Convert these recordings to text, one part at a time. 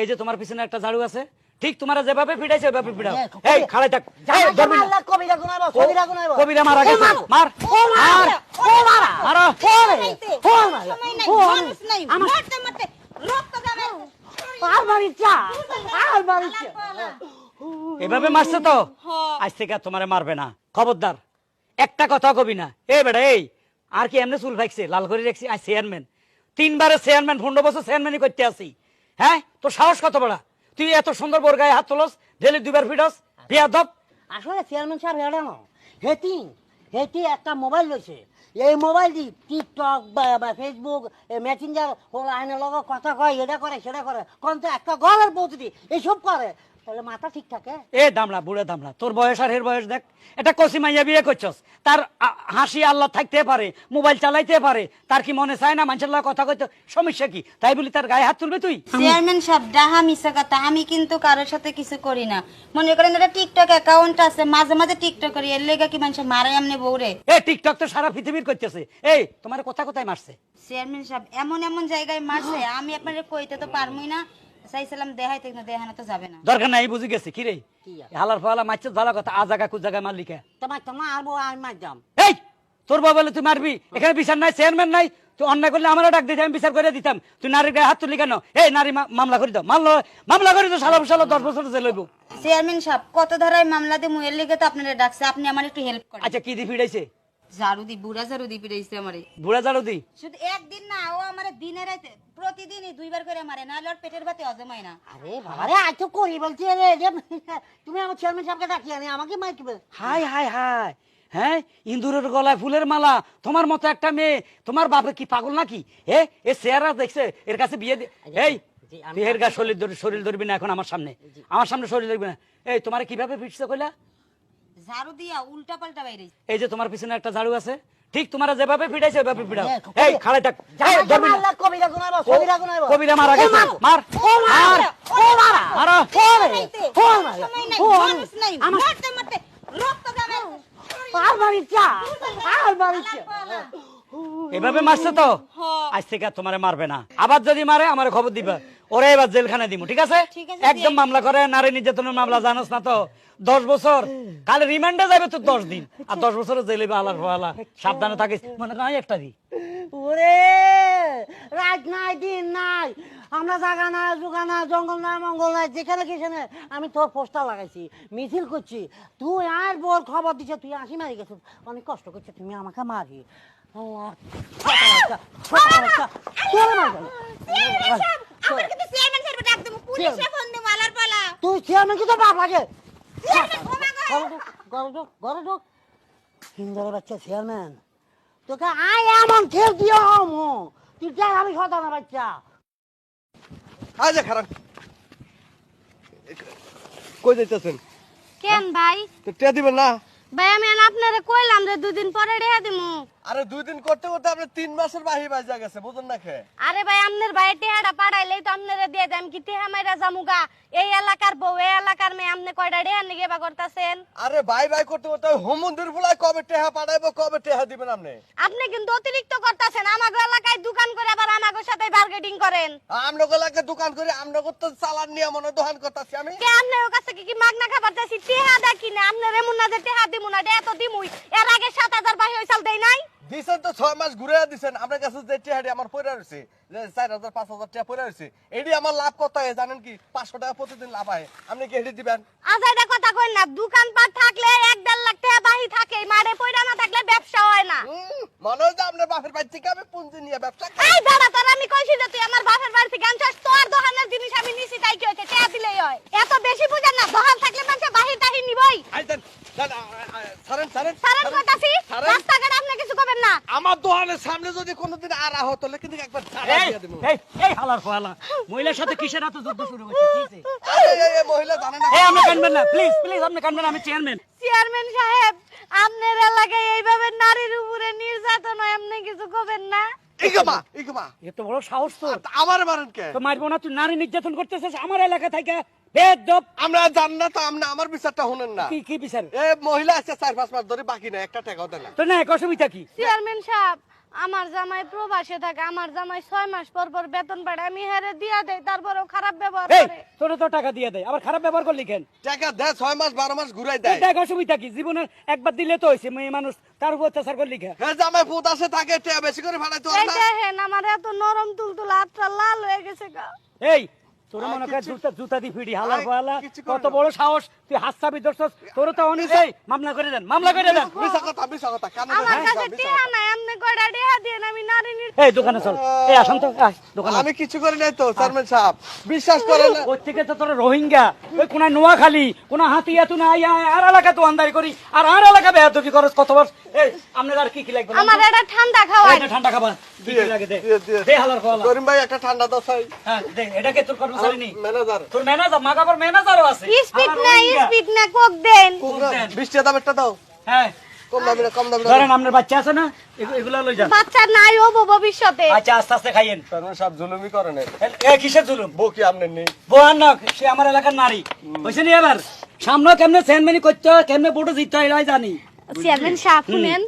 এই যে তোমার পিছনে একটা ঝাড়ু আছে ঠিক তোমার যেভাবে ফিটাইছে ওইভাবে ফিটাও এই খাড়াই থাক। না। কবিরা মারা গেছে। মার। মার। ও মার। ও মারা মারো আর আর এভাবে মারছে তো? আজ থেকে আর তোমারে মারবে না। খবরদার। একটা কথা কবি না। এ বেটা এই আর কি এমনি চুল ভাইছে লাল করে রাখছি। আজ চেয়ারম্যান তিনবারে চেয়ারম্যান পনেরো বছর চেয়ারম্যানই করতে আসি হ্যাঁ তোর সাহস কত বড়া? তুই এত সুন্দর বোর গায়ে হাত তোলস, ডেলি দুবার ফিডস বিয়া দপ আসলে চেয়ারম্যান স্যার হেড়ানো হেতি হেতি একটা মোবাইল লইছে। এই মোবাইল দি টিকটক বা ফেসবুক মেসেঞ্জার ও আইনের লগে কথা কয়, এটা করে, সেটা করে। কোন তো একটা গলের দি এইসব করে। তাহলে মাথা ঠিক থাকে? এ দামড়া বুড়ে দামড়া তোর বয়স আর হের বয়স দেখ। এটা কসি মাইয়া বিয়ে করছস। তার হাসি আল্লাহ থাকতে পারে মোবাইল চালাইতে পারে তার কি মনে চায় না মানুষের কথা কইতে? সমস্যা কি? তাই বলি তার গায়ে হাত তুলবে তুই? চেয়ারম্যান সাহেব ডাহা মিশা কথা আমি কিন্তু কারোর সাথে কিছু করি না। মনে করেন এটা টিকটক অ্যাকাউন্ট আছে মাঝে মাঝে টিকটক করি এর লেগে কি মানুষ মারে এমনি বউরে? এ টিকটক তো সারা পৃথিবীর করতেছে। এই তোমার কথা কোথায় মারছে? চেয়ারম্যান সাহেব এমন এমন জায়গায় মারছে আমি আপনারে কইতে তো পারমই না। চাইছিলাম দেখাইতে কিন্তু দেখানো তো যাবে না। দরকার নাই বুঝি গেছি। কি রে? হালার ফালা মারছে ভালো কথা আ জায়গা কু জায়গা মারলি তোমার তোমার আর আমি মার এই তোর বাবা বলে তুই মারবি। এখানে বিচার নাই চেয়ারম্যান নাই। তুই অন্যায় করলে আমারও ডাক দিতে আমি বিচার করে দিতাম। তুই নারীর গায়ে হাত তুললি কেন? এই নারী মামলা করে দাও। মামলা মামলা করে দাও সালা সালা দশ বছর জেল হইব। চেয়ারম্যান সাহেব কত ধারায় মামলা দিয়ে মুয়ের লেগে তো আপনারা ডাকছে আপনি আমার একটু হেল্প করেন। আচ্ছা কি দি ফিরাইছে? ঝাড়ু দি বুড়া ঝাড়ু দি আমারে। বুড়া দি শুধু একদিন না ও আমার দিনে রাতে প্রতিদিনই দুইবার করে মারে না পেটের ভাতে হজমায় না। আরে বাবা রে আজ তো করি বলছি রে যে তুমি আমার চেয়ারম্যান সাহেবকে ডাকিয়ে আনি আমাকে মার দিবে হাই হাই হাই হ্যাঁ ইন্দুরের গলায় ফুলের মালা তোমার মতো একটা মেয়ে তোমার বাপে কি পাগল নাকি? এ এ চেহারা দেখছে এর কাছে বিয়ে দি- এই এর গা শরীর শরীর ধরবি না এখন আমার সামনে। আমার সামনে শরীর ধরবি না। এই তোমার কীভাবে ফিরছে কইলা? ঝাড়ু দিয়া উল্টা পাল্টা বাইরে এই যে তোমার পিছনে একটা ঝাড়ু আছে ঠিক তোমার যেভাবে ওইভাবে হ্যাঁ, এই খাড়াই থাক কবিরা মারা গেছে মার। মার। এভাবে মারছে তো? আজ থেকে আর তোমারে মারবে না। আবার যদি মারে আমার খবর দিবা। ওরে এবার জেলখানে দিব ঠিক আছে? ঠিক আছে, একদম মামলা করে নারী নির্যাতনের মামলা জানোস না তো? দশ বছর। কালে রিমান্ডে যাবে তো দশ দিন। আর দশ বছরের জেলে আলার ফালা সাবধানে থাকিস। মনে কর একটা দি ওরে রাত নাই দিন নাই। আমরা জায়গা নাই জোগা নাই জঙ্গল নাই মঙ্গল নাই যেখানে সেখানে আমি তোর পোস্টার লাগাইছি মিছিল করছি। তুই আর বোর খবর দিছে তুই আসি মারি গেছিস। অনেক কষ্ট করছে তুমি আমাকে মারি আল্লাহ, আমার কিন্তু চেয়ারম্যান সাহেব ডাক দেবো পুলিশে ফোন দেবো আলার পালা। তুই চেয়ারম্যান কি তো বাপ লাগে? চেয়ারম্যান ক্ষমা করো। গরু ঢোক হিন্দর বাচ্চা চেয়ারম্যান। তোকে আয় এমন খেল দিও মো তুই যাই আমি সদানা বাচ্চা। আজ খারাপ কই যাইতেছেন? কেন ভাই? তো টিয়া দিবেন না? ভাই আমি আপনারে কইলাম যে দুদিন পরে রেহা দিমু। আরে দুই দিন করতে করতে আপনি তিন মাসের বাহি বাজা গেছে বুঝুন না খে আরে ভাই আপনার ভাই টেহাটা পাঠাইলেই তো আপনারে দিয়ে দেয় কি টেহা মাইরা জামুগা এই এলাকার বউ এই এলাকার মেয়ে আপনি কয়টা রেহা নিগে বা করতেছেন? আরে বাই বাই করতে করতে ওই হোম ফুলাই কবে টেহা পাঠাইবো কবে টেহা দিবেন আপনি? আপনি কিন্তু অতিরিক্ত করতেছেন আমাগো এলাকায় দোকান করে আবার আমাগো সাথে বার্গেটিং করেন। আমনগো লাগে দোকান করে আমনগো তো চালান নিয়ে মনে দোকান করতেছি আমি। কে আপনার কাছে কি কি মাগনা খাবার চাইছি? টেহা দেখি না আপনার এমন না যে টেহা দিমু না এটা তো দিমুই। এর আগে সাত হাজার বাহি হইসাল দেই নাই। দিছেন তো ছয় মাস ঘুরে দিছেন আপনার কাছে যে টেহাটি আমার পড়ে রয়েছে যে চার হাজার পাঁচ হাজার টাকা পড়ে রয়েছে এটি আমার লাভ কত হয় জানেন কি? পাঁচশো টাকা প্রতিদিন লাভ হয় আপনি কি এটি দিবেন? আজ এটা কথা কই না দোকানপাট থাকলে এক দেড় লাখ টাকা বাহি থাকে মারে পয়সা না থাকলে ব্যবসা হয় না। মনে হয় যে আপনার বাপের বাড়ি থেকে আমি পুঁজি নিয়ে ব্যবসা এই দাঁড়া তোর আমি কইছি যে তুই আমার বাপের বাড়ি থেকে আনছস তোর দোকানের জিনিস আমি নিছি তাই কি হয়েছে টাকা দিলেই হয় এত বেশি বুঝেন না দোকান থাকলে মানুষ বাহির তাহি নিবই আই দেন, দেন, আ, আ, আ, ছাড়েন, ছাড়েন, সারেন ছাড়েন, কইতাছি ছাড়েন। রাস্তাঘাট আপনি কিছু করবেন না আমার যদি কোনোদিন আর তাহলে কিন্তু একবার ঝাড়া দিয়ে দেবো। এই এই হালার ফালা মহিলার সাথে কিসের এত যুদ্ধ শুরু হয়েছে? কি এই, এই, এই, মহিলা জানে না এই আপনি কানবেন না প্লিজ প্লিজ আপনি কানবেন আমি চেয়ারম্যান চেয়ারম্যান সাহেব আপনার এলাকায় এইভাবে নারীর উপরে নির্যাতন হয় আপনি কিছু করবেন না? ইগমা ইগমা। এত বড় সাহস তো। আমার মারেন কে? তো মারবো না তুই নারী নির্যাতন করতেছিস আমার এলাকা থেকে বেদব। আমরা জান না তো আমরা আমার বিচারটা শুনেন না। কি কি বিচার? এ মহিলা আছে চার পাঁচ মাস ধরে বাকি নাই একটা টাকাও দেয় না। তো না এক অসুবিধা কি? চেয়ারম্যান সাহেব আমার জামাই প্রবাসে থাকে আমার জামাই ছয় মাস পর পর বেতন পায় আমি হেরে দিয়া দেয় তারপরেও খারাপ ব্যবহার এই করে। তোর তো টাকা দিয়ে দেয় আবার খারাপ ব্যবহার করলি কেন? টাকা দেয় ছয় মাস বারো মাস ঘুরাই দেয়। টাকা অসুবিধা কি? জীবনে একবার দিলে তো হয়েছে মেয়ে মানুষ তার উপর অত্যাচার করলি কেন? হ্যাঁ জামাই পুত আছে তাকে বেশি করে ভাড়াই তো এই দেখেন আমার এত নরম তুলতুল হাতটা লাল হয়ে গেছে গা। এই তোর মনে কর জুতা জুতা দি ফিডি হালার পালা কত বড় সাহস তুই হাসছাবি ধরছস। তোর তো অনেক মামলা করে দেন মামলা করে দেন। মিশা কথা মিশা কথা কানে আমার কাছে মিশা নাই আপনি কয়টা টিহা দিয়ে আমি নারী এই দোকানে চল। এই আসুন তো দোকানে আমি কিছু করি নাই তো চেয়ারম্যান সাহেব। বিশ্বাস করেন না ওই থেকে তো তোর রোহিঙ্গা। ওই কোন নোয়াখালী কোন হাতিয়া তুই আই আয়, আর এলাকা তো আন্দারি করি আর আর এলাকা বেয়াদবি করস কত বছর এই আপনার আর কি কি লাগবে? আমার এটা ঠান্ডা খাওয়াই এইটা ঠান্ডা খাবার। কি কি লাগে দে। দে হালার খাওয়া করিম ভাই একটা ঠান্ডা দাও চাই হ্যাঁ দে এটা কে তোর কর্মচারী ম্যানেজার। তোর ম্যানেজার মাগাবার ম্যানেজারও আছে। স্পিড না স্পিড না কোক দেন। দেন। বিশ টাকা দাম দাও। হ্যাঁ। কম দামি না কম দামি না ধরেন আপনার বাচ্চা আছে না এগু- লই যান। বাচ্চা নাই হব ভবিষ্যতে। আচ্ছা আস্তে আস্তে খাইয়েন। চেয়ারম্যান সাহেব জুলুমি করে নাই এ কিসের জুলুম? বউ কি আপনার নেই? বোয়ার না সে আমার এলাকার নারী। বুঝছেন এবার? সামনে কেমনে সেনমেনি করতে হয় কেমনে বড় জিততে হয় এলাই জানি। চেয়ারম্যান সাহেব শুনেন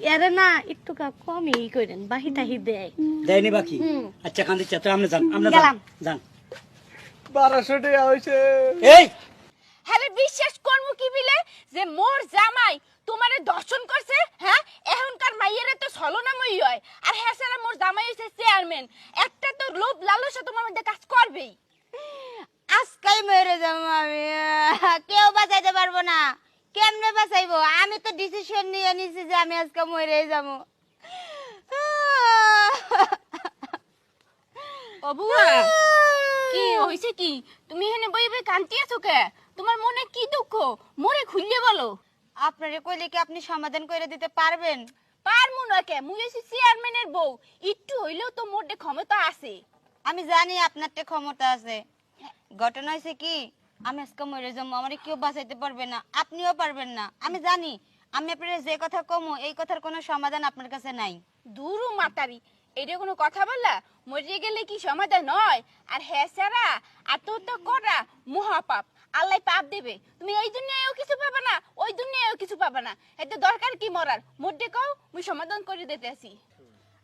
এরে না একটু কমই করেন বাহি তাহি দেয়। দেয়নি বাকি? আচ্ছা কান্দি তো আপনি যান আপনি যান গেলাম। যান। বারোশো টাকা হয়েছে এই! হ্যাঁ বিশ্বাস করব কি বিলে? যে মোর জামাই তোমারে দর্শন করছে হ্যাঁ? এখনকার মাইয়েরা তো ছলনাময়ী হয়। আর হ্যাঁ সারা মোর জামাই হচ্ছে চেয়ারম্যান একটা তো লোভ লালসা তোমার মধ্যে কাজ করবেই। আজকাই মরে যাব আমি। কেউ বাঁচাইতে পারব না। কেমনে বাঁচাইবো? আমি তো ডিসিশন নিয়ে নিছি যে আমি আজকে মরে যাব। ও বুয়া। কি হইছে কি? তুমি এখানে বই বই কান্তি আছো কে? তোমার মনে কি দুঃখ? মোরে খুললে বলো। আপনারে কইলে কি আপনি সমাধান করে দিতে পারবেন? পারমু না কে? মুই হইছি চেয়ারম্যানের বউ। একটু হইলেও তো মোটে ক্ষমতা আছে। আমি জানি আপনার তে ক্ষমতা আছে। ঘটনা হয়েছে কি? আমি আজকে মরে যাব আমার কেউ বাঁচাইতে পারবে না। আপনিও পারবেন না। আমি জানি আমি আপনার যে কথা কমো এই কথার কোনো সমাধান আপনার কাছে নাই। দুরু মাতারি। এটা কোনো কথা বললা? মরে গেলে কি সমাধান নয় আর হ্যাঁ সারা আত্মহত্যা করা মহাপাপ। আল্লাহ পাপ দেবে। তুমি এই দুনিয়ায়ও কিছু পাবে না, ওই দুনিয়ায়ও কিছু পাবে না। এতে দরকার কি মরার? মধ্যে কও মুই সমাধান করে দিতে আসি।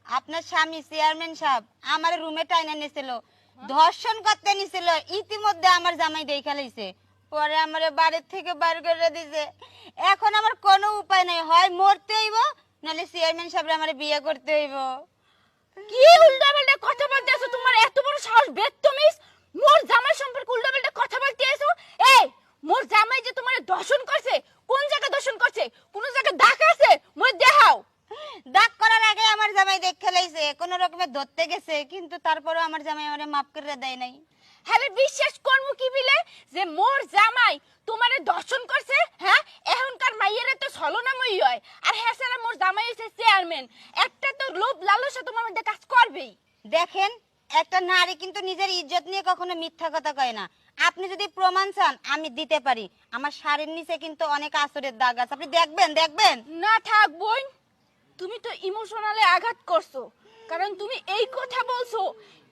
আপনার স্বামী চেয়ারম্যান সাহেব আমার রুমে টাইনা নিছিল, ধর্ষণ করতে নিছিল, ইতিমধ্যে আমার জামাই দেখা লইছে। পরে আমার বাড়ির থেকে বার করে দিছে। এখন আমার কোনো উপায় নাই, হয় মরতে হইব, নাহলে চেয়ারম্যান সাহেব আমার বিয়ে করতে হইব। কি উল্টাপাল্টা কথা বলতে আছো? তোমার এত বড় সাহস বেদ তুমি মোর জামাই সম্পর্কে উল্টাপাল্টা কথা বলতে আছো? এই, মোর জামাই যে তোমার দর্শন করছে, কোন জায়গা দর্শন করছে? কোন জায়গা দাগ আছে? মোর দেখাও। দাগ করার আগে আমার জামাই দেখে লাইছে কোন রকমে ধরতে গেছে কিন্তু তারপরেও আমার জামাই আমারে মাফ করে দেয় নাই। হ্যাঁ বিশ্বাস করব কি বিলে? যে মোর জামাই তোমারে দর্শন করছে হ্যাঁ? এখনকার মাইয়েরা তো ছলনাময়ী হয়। আর হ্যাঁ সারা মোর জামাই হচ্ছে চেয়ারম্যান একটা তো লোভ লালসা তোমার মধ্যে কাজ করবেই। দেখেন একটা নারী কিন্তু নিজের ইজ্জত নিয়ে কখনো মিথ্যা কথা কয় না। আপনি যদি প্রমাণ চান আমি দিতে পারি। আমার শাড়ির নিচে কিন্তু অনেক আসরের দাগ আছে। আপনি দেখবেন দেখবেন? না থাক বোন। তুমি তো ইমোশনালে আঘাত করছ। কারণ তুমি এই কথা বলছো,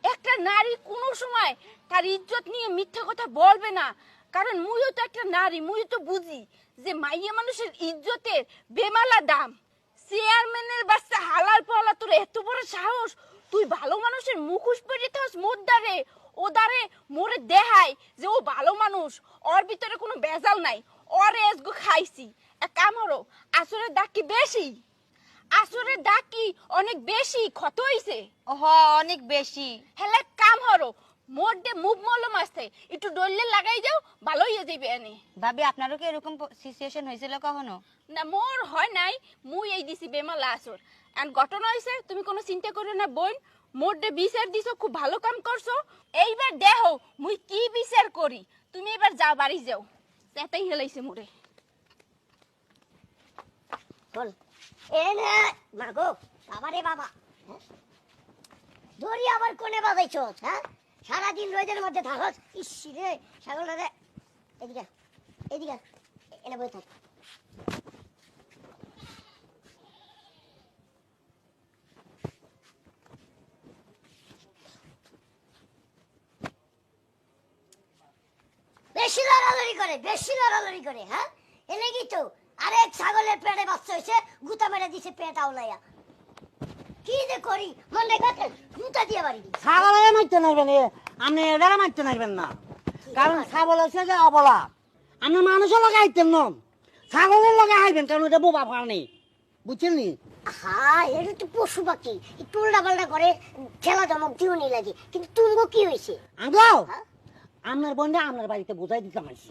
একটা নারী কোনো সময় তার ইজ্জত নিয়ে মিথ্যা কথা বলবে না। কারণ মুইও তো একটা নারী, মুইও তো বুঝি যে মাইয়া মানুষের ইজ্জতের বেমালা দাম। চেয়ারম্যানের বাচ্চা হালার পালা তোর এত বড় সাহস? তুই ভালো মানুষের মুখোশ পরে থাস মোর দ্বারে, ও দ্বারে মোরে দেখায় যে ও ভালো মানুষ, ওর ভিতরে কোনো বেজাল নাই। ওর এসগো খাইছি। এক কাম হলো আসরের দাগ কি বেশি? আসরের দাগ কি অনেক বেশি? ক্ষত হইছে? হ অনেক বেশি। হেলে কাম হলো মোর দে মুভ মলম আছে একটু ডললে লাগাই যাও ভালো হয়ে যাবে এনে। ভাবি আপনারও কি এরকম সিচুয়েশন হয়েছিল কখনো? না মোর হয় নাই মুই এই দিছি বেমালা আসর। এন্ড ঘটনা হইছে তুমি কোনো চিন্তা করো না বোন। মোর দে বিচার দিছো খুব ভালো কাম করছ। এইবার দেখো মুই কি বিচার করি? তুমি এবার যাও বাড়ি যাও। সেটাই হেলাইছে মোরে। চল। হ্যাঁ? কোনে বাজাইছ হ্যাঁ? সারাদিন রোদের মধ্যে থাকস? ইস রে, ছাগল রে। এদিকে এদিকে, এনে বই থাক। বেশি লড়ালড়ি করে, বেশি লড়ালড়ি করে হ্যাঁ? এলে কি তো? আরেক ছাগলের পেটে বাচ্চা হয়েছে গুতা মেরে দিছে পেট আউলাইয়া। কি যে করি? মনে কাটে জুতা দিয়ে বাড়ি দিই ছাগলে মারতে নাইবেন আপনি এটারে মারতে নাইবেন না। কারণ ছাগল হচ্ছে যে অবলা। আপনি মানুষের লগে আইতেন নন ছাগলের লগে আইবেন কারণ এটা বোবা ফানি বুঝছেন নি? হ্যাঁ এটা তো পশু পাখি। একটু উল্টা পাল্টা করে খেলা ধমক দিও নি লাগে। কিন্তু তুমগো কি হয়েছে? আঙ্গো! আপনার বোনটা আপনার বাড়িতে বোঝাই দিতে পারছি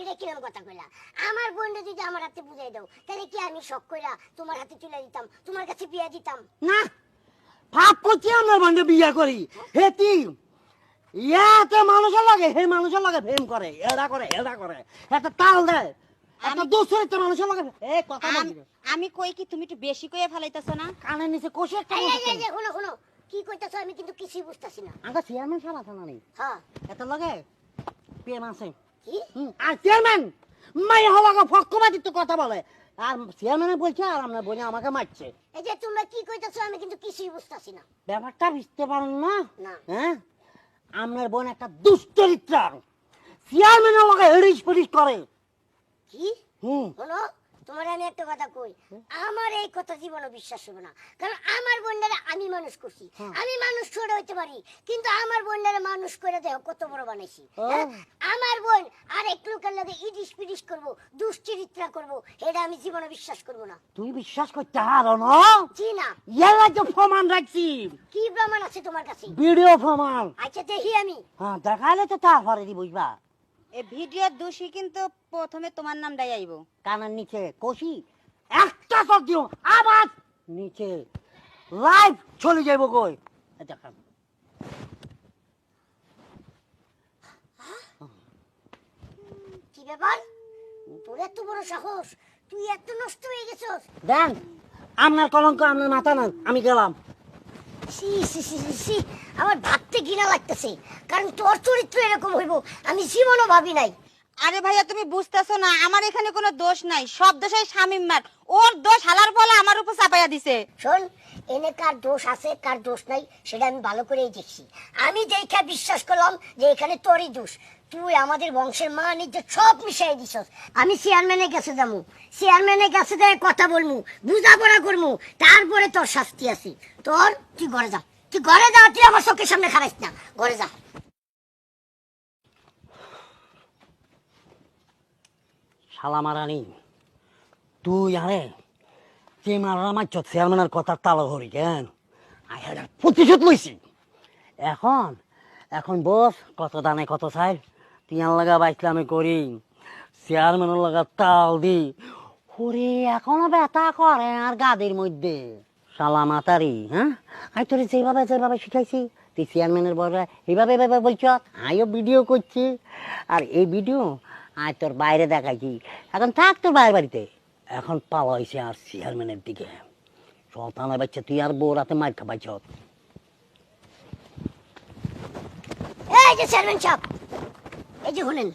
এটা কিরম কথা কইলা? আমার বোনটা যদি আমার হাতে বুঝাই দাও তাহলে কি আমি শখ কইরা তোমার হাতে তুলে দিতাম? তোমার কাছে বিয়া দিতাম? না পাপ করছি বোনটা বিয়ে করি। হেতি ইয়াতে মানুষের লাগে হে মানুষের লাগে প্রেম করে এরা করে এরা করে। একটা তাল দেয় একটা দোষের একটা মানুষের লাগে এ কথা আমি কই কি তুমি একটু বেশি কইয়া ফেলাইতেছো না? কানের নিচে কষে একটা শুনো কি কইতাছো আমি কিন্তু কিছুই বুঝতাছি না। আঙ্গা চেয়ারম্যান সাহেব আছে না নি হ্যাঁ। এত লাগে প্রেম আছে। আর চেয়ারম্যান মাই হওয়া পক্ষপাতিত্ব কথা বলে। আর চেয়ারম্যানে বলছে আর আপনার বোনে আমাকে মারছে। এই যে তোমরা কি কইতাছো আমি কিন্তু কিছুই বুঝতাছি না। ব্যাপারটা বুঝতে পারেন না? না। হ্যাঁ? আপনার বোন একটা দুশ্চরিত্রা চেয়ারম্যানের লগে হেরিস ফরিশ করে। কি? হুম। শোনো তোমার আমি একটা কথা কই আমার এই কথা জীবনে বিশ্বাস হবে না। কারণ আমার বোনটারে আমি মানুষ করছি। আমি মানুষ ছোট হইতে পারি কিন্তু আমার বোনটারে মানুষ করে দেহ কত বড় বানাইছি। হ্যাঁ? আমার বোন আর এক লোকের লগে ইডিস পিডিস করব দুশ্চরিত্রা করব এটা আমি জীবনে বিশ্বাস করব না। তুই বিশ্বাস করতে হারো না? জি না। ইয়ালা যে প্রমাণ রাখছি। কি প্রমাণ আছে তোমার কাছে? ভিডিও প্রমাণ। আচ্ছা দেখি আমি। হ্যাঁ দেখালে তো তারপরে দি বুঝবা। এই ভিডিওর দোষী কিন্তু প্রথমে তোমার নামটাই আইবো। কানের নিচে কষি একটা শট দিও আবার নিচে। লাইভ চলে যাইব কই? দেখান কি ব্যাপার? তোর এত বড় সাহস তুই এত নষ্ট হয়ে গেছস। দেন আপনার কলঙ্ক আপনার মাথা না আমি গেলাম। সি সি সি, সি আমার ভাবতে ঘৃণা লাগতেছে কারণ তোর চরিত্র এরকম হইব আমি জীবনও ভাবি নাই। আরে ভাইয়া তুমি বুঝতেছো না আমার এখানে কোনো দোষ নাই সব দোষই শামিমার ওর দোষ হালার ফলে আমার উপর চাপাইয়া দিছে। শোন এনে কার দোষ আছে কার দোষ নাই সেটা আমি ভালো করেই দেখছি। আমি দেখা বিশ্বাস করলাম যে এখানে তোরই দোষ। তুই আমাদের বংশের মান ইজ্জত সব মিশাই দিছস। আমি চেয়ারম্যানের কাছে যাব। চেয়ারম্যানের কাছে যাই কথা বলমু বুঝাপড়া করমু তারপরে তোর শাস্তি আছে। তোর তুই ঘরে যা। তুই ঘরে যা, তুই আমার চোখের সামনে না। ঘরে যা। শালা মারানি তুই আরে মারছ চেয়ারম্যানের কথা তালা কেন? প্রতিশোধ লইছি। এখন এখন বস, কত দানে কত চাই? তিয়ান লাগা বাইসলে আমি করি। চেয়ারম্যানের লাগা তাল দি। ওরে, এখনও ব্যথা করে আর গাদির মধ্যে। শালা মাতারি হ্যাঁ? আমি তোর যেভাবে যেভাবে শিখাইছি তুই চেয়ারম্যানের বড় এইভাবে এভাবে বলছ আইও ভিডিও করছি। আর এই ভিডিও আয় তোর বাইরে দেখাইছি। এখন থাক তোর বাইরে বাড়িতে। এখন পাওয়া হয়েছে আর চেয়ারম্যানের দিকে। শতানের বাচ্চা তুই আর বউ রাতে মার খাবাইছ। এই যে চেয়ারম্যান সাহেব এই যে শুনেন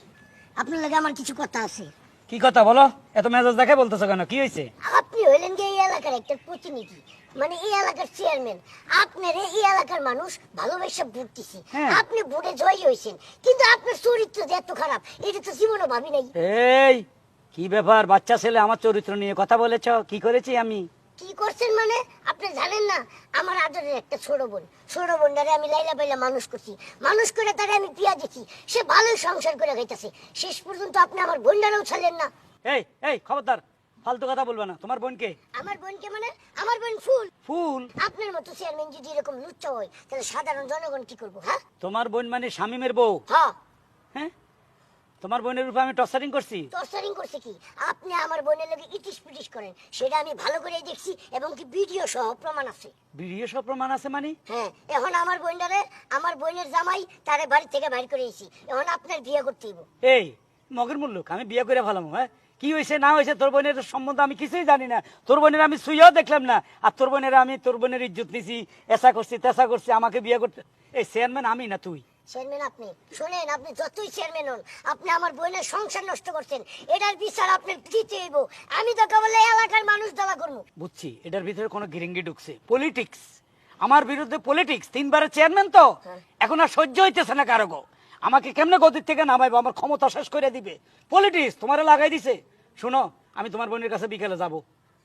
আপনার লাগে আমার কিছু কথা আছে। কি কথা বলো? এত মেজাজ দেখে বলতেছো কেন? কি হয়েছে আপনি হইলেন যে এই এলাকার একটা প্রতিনিধি। মানে এই এলাকার চেয়ারম্যান। আপনার এই এলাকার মানুষ ভালোবাসা ভোট দিছে। হ্যাঁ। আপনি ভোটে জয়ী হয়েছেন। কিন্তু আপনার চরিত্র যে এত খারাপ এটা তো জীবনে ভাবি নাই। এই কি ব্যাপার? বাচ্চা ছেলে আমার চরিত্র নিয়ে কথা বলেছ? কি করেছি আমি? কি করছেন মানে? আপনি জানেন না আমার আদরের একটা ছোট বোন। ছোট বোনটারে আমি লাইলা পাইলা মানুষ করছি। মানুষ করে তারে আমি পিয়া দিছি। সে ভালোই সংসার করে খাইতেছে। শেষ পর্যন্ত আপনি আমার বোনটারেও ছাড়লেন না। এই এই খবরদার। ফালতু কথা বলবে না। তোমার বোনকে? আমার বোনকে মানে? আমার বোন ফুল। ফুল? আপনার মতো চেয়ারম্যান যদি এরকম লুচ্চা হয় তাহলে সাধারণ জনগণ কি করব হ্যাঁ? তোমার বোন মানে শামিমের বউ? হ্যাঁ। হ্যাঁ? তোমার বোনের উপর আমি টর্চারিং করছি? টর্চারিং করছে কি? আপনি আমার বোনের লোকে ইটিস পিটিস করেন। সেটা আমি ভালো করে দেখছি এবং কি ভিডিও সহ প্রমাণ আছে। ভিডিও সহ প্রমাণ আছে মানে? হ্যাঁ এখন আমার বোনটারে আমার বোনের জামাই তারে বাড়ি থেকে বাইর করে এসেছি এখন আপনার বিয়ে করতে হইব। এই মগের মূল্যক আমি বিয়ে করে ফেলাম হ্যাঁ? কি হয়েছে না হয়েছে তোর বোনের সম্বন্ধে আমি কিছুই জানি না। তোর বোনের আমি শুয়েও দেখলাম না। আর তোর বোনের আমি তোর বোনের ইজ্জত নিছি এসা করছি তেসা করছি আমাকে বিয়ে করতে এই চেয়ারম্যান আমি না তুই? চেয়ারম্যান আপনি শোনেন আপনি যতই চেয়ারম্যান হন আপনি আমার বোনের সংসার নষ্ট করছেন। এটার বিচার আপনার দিতে হইব। আমি তো কেবল এলাকার মানুষ দাবা করব। বুঝছি এটার ভিতরে কোনো গিরিঙ্গি ঢুকছে। পলিটিক্স আমার বিরুদ্ধে পলিটিক্স তিনবারের চেয়ারম্যান তো? এখন আর সহ্য হইতেছে না কারও গো। আমাকে কেমনে গদির থেকে নামাইবো? আমার ক্ষমতা শেষ করে দিবে। পলিটিক্স তোমারে লাগাই দিছে। শুনো, আমি তোমার বোনের কাছে বিকেলে যাব।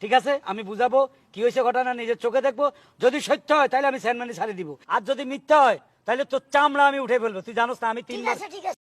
ঠিক আছে? আমি বুঝাবো কি হয়েছে ঘটনা, নিজের চোখে দেখব। যদি সত্য হয়, তাহলে আমি চেয়ারম্যানই ছাড়িয়ে দিব। আর যদি মিথ্যা হয়, তাহলে তোর চামড়া আমি উঠে ফেলব। তুই জানোস না, আমি তিন মাস